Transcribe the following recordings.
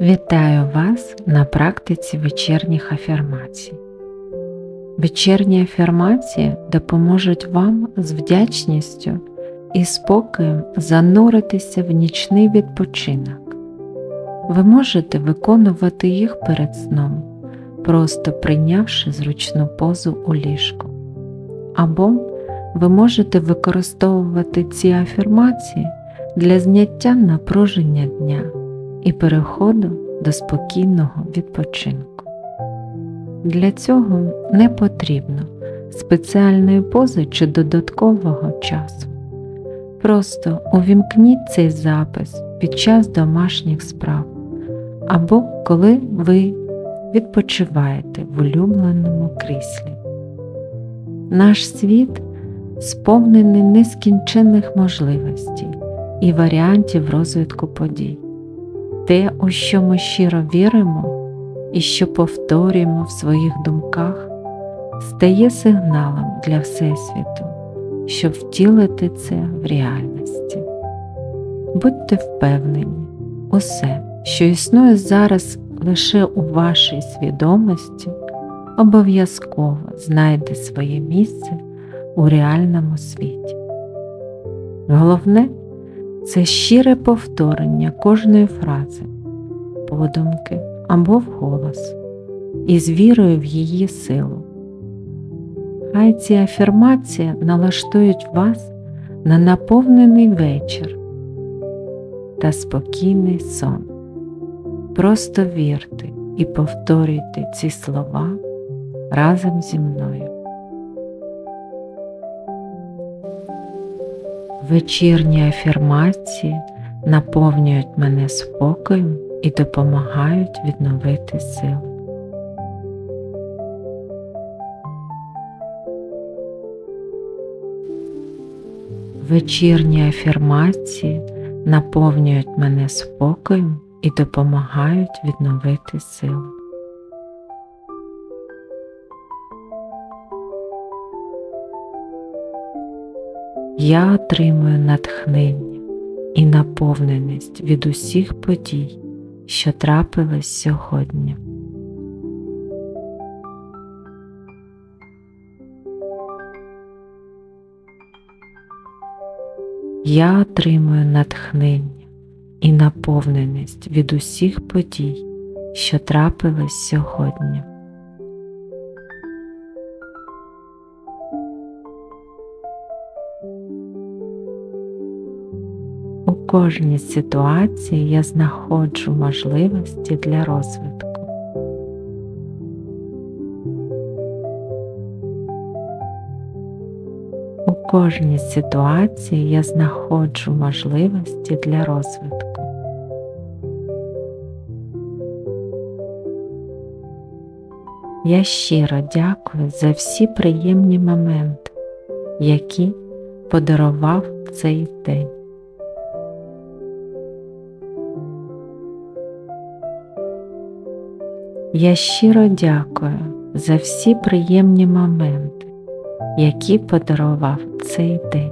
Вітаю вас на практиці вечірніх афірмацій. Вечірні афірмації допоможуть вам з вдячністю і спокоєм зануритися в нічний відпочинок. Ви можете виконувати їх перед сном, просто прийнявши зручну позу у ліжку. Або ви можете використовувати ці афірмації для зняття напруження дня і переходу до спокійного відпочинку. Для цього не потрібно спеціальної пози чи додаткового часу. Просто увімкніть цей запис під час домашніх справ або коли ви відпочиваєте в улюбленому кріслі. Наш світ сповнений нескінченних можливостей і варіантів розвитку подій. Те, у що ми щиро віримо і що повторюємо в своїх думках, стає сигналом для Всесвіту, щоб втілити це в реальності. Будьте впевнені, усе, що існує зараз лише у вашій свідомості, обов'язково знайде своє місце у реальному світі. Головне це щире повторення кожної фрази, подумки або вголос, із вірою в її силу. Хай ці афірмації налаштують вас на наповнений вечір та спокійний сон. Просто вірте і повторюйте ці слова разом зі мною. Вечірні афірмації наповнюють мене спокоєм і допомагають відновити сили. Вечірні афірмації наповнюють мене спокоєм і допомагають відновити сили. Я отримую натхнення і наповненість від усіх подій, що трапились сьогодні. Я отримую натхнення і наповненість від усіх подій, що трапились сьогодні. У кожній ситуації я знаходжу можливості для розвитку. У кожній ситуації я знаходжу можливості для розвитку. Я щиро дякую за всі приємні моменти, які подарував цей день. Я щиро дякую за всі приємні моменти, які подарував цей день.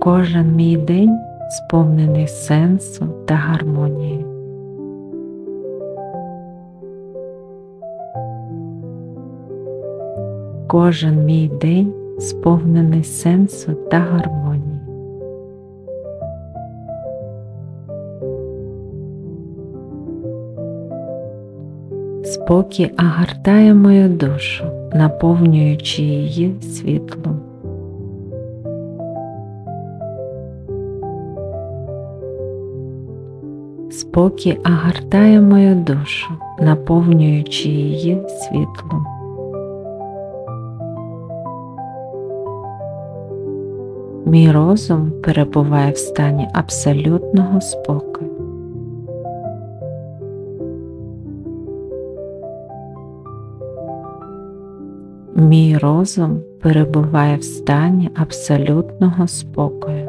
Кожен мій день сповнений сенсу та гармонії. Кожен мій день сповнений сенсу та гармонії. Спокій огортає мою душу, наповнюючи її світлом. Спокій огортає мою душу, наповнюючи її світлом. Мій розум перебуває в стані абсолютного спокою. Мій розум перебуває в стані абсолютного спокою.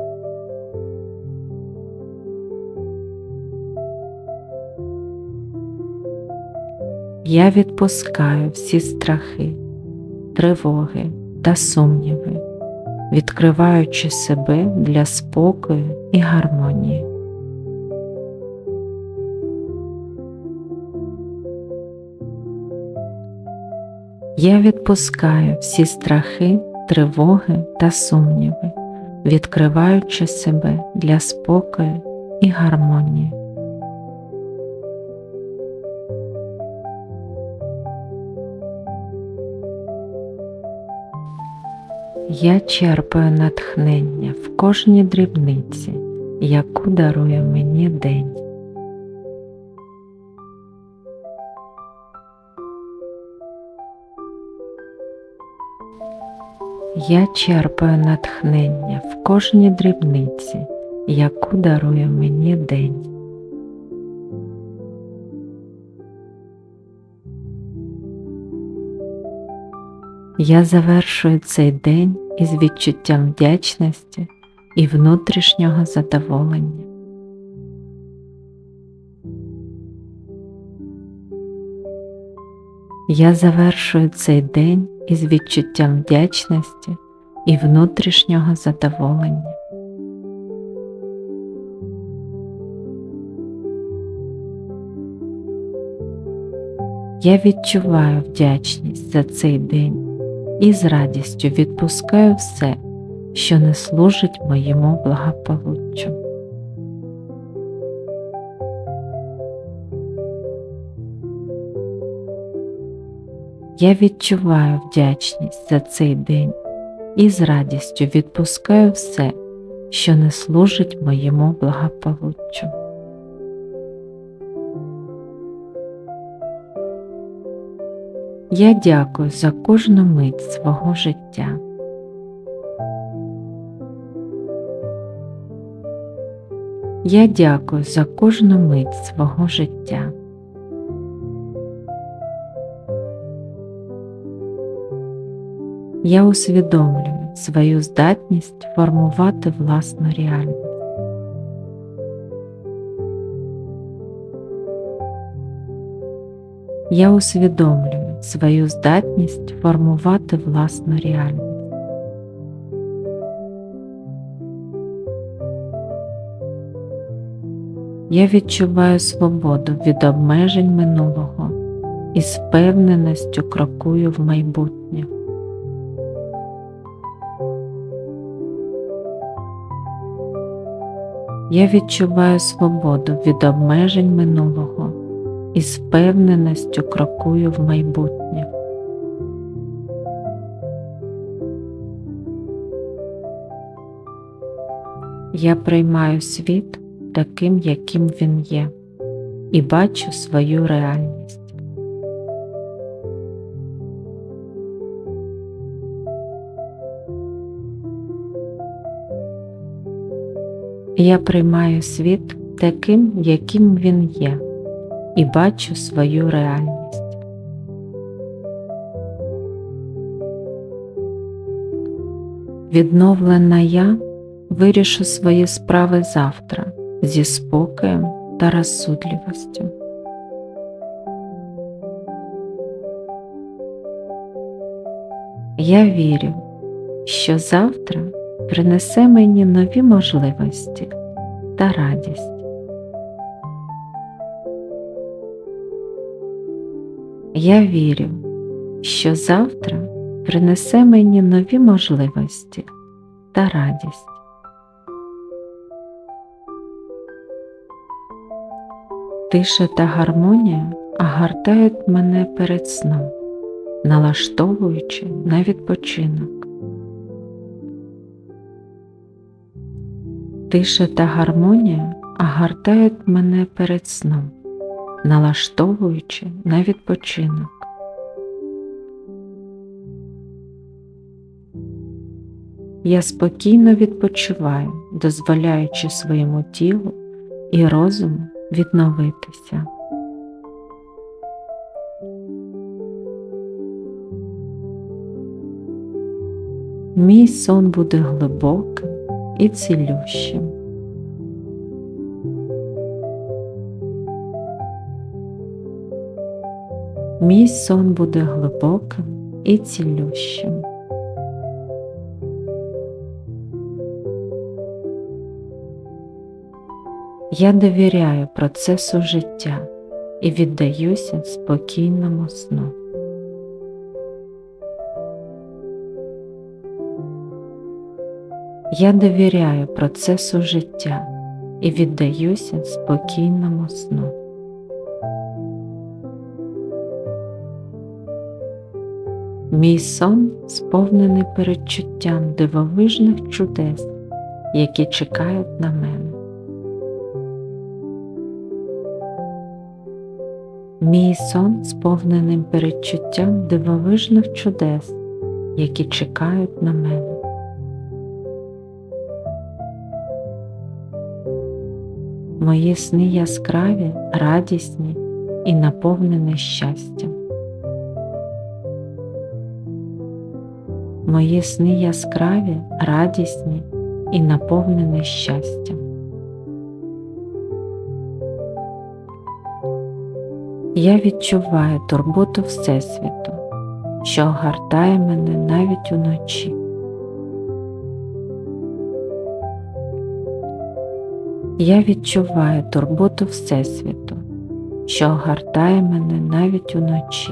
Я відпускаю всі страхи, тривоги та сумніви відкриваючи себе для спокою і гармонії. Я відпускаю всі страхи, тривоги та сумніви, відкриваючи себе для спокою і гармонії. Я черпаю натхнення в кожній дрібниці, яку дарує мені день. Я черпаю натхнення в кожній дрібниці, яку дарує мені день. Я завершую цей день із відчуттям вдячності і внутрішнього задоволення. Я завершую цей день із відчуттям вдячності і внутрішнього задоволення. Я відчуваю вдячність за цей день і з радістю відпускаю все, що не служить моєму благополуччю. Я відчуваю вдячність за цей день і з радістю відпускаю все, що не служить моєму благополуччю. Я дякую за кожну мить свого життя. Я дякую за кожну мить свого життя. Я усвідомлюю свою здатність формувати власну реальність. Я усвідомлюю свою здатність формувати власну реальність. Я відчуваю свободу від обмежень минулого і з впевненістю крокую в майбутнє. Я відчуваю свободу від обмежень минулого і з впевненістю крокую в майбутнє. Я приймаю світ таким, яким він є, і бачу свою реальність. Я приймаю світ таким, яким він є, і бачу свою реальність. Відновлена я вирішу свої справи завтра зі спокоєм та розсудливістю. Я вірю, що завтра принесе мені нові можливості та радість. Я вірю, що завтра принесе мені нові можливості та радість. Тиша та гармонія огортають мене перед сном, налаштовуючи на відпочинок. Тиша та гармонія огортають мене перед сном, налаштовуючи на відпочинок. Я спокійно відпочиваю, дозволяючи своєму тілу і розуму відновитися. Мій сон буде глибоким і цілющим Мій сон буде глибоким і цілющим. Я довіряю процесу життя і віддаюся спокійному сну. Я довіряю процесу життя і віддаюся спокійному сну. Мій сон сповнений передчуттям дивовижних чудес, які чекають на мене. Мій сон сповненим передчуттям дивовижних чудес, які чекають на мене. Мої сни яскраві, радісні і наповнені щастям. Мої сни яскраві, радісні і наповнені щастям. Я відчуваю турботу Всесвіту, що огортає мене навіть уночі. Я відчуваю турботу Всесвіту, що огортає мене навіть уночі.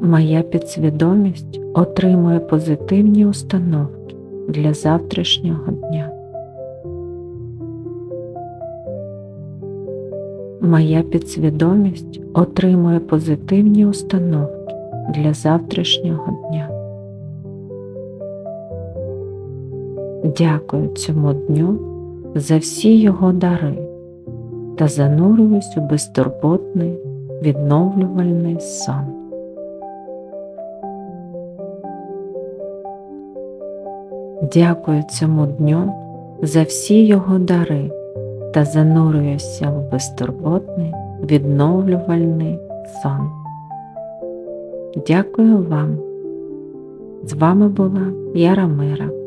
Моя підсвідомість отримує позитивні установки для завтрашнього дня. Моя підсвідомість отримує позитивні установки для завтрашнього дня. Дякую цьому дню за всі його дари та занурююсь у безтурботний відновлювальний сон. Дякую цьому дню за всі його дари та занурююся в безтурботний відновлювальний сон. Дякую вам. З вами була Яра Мира.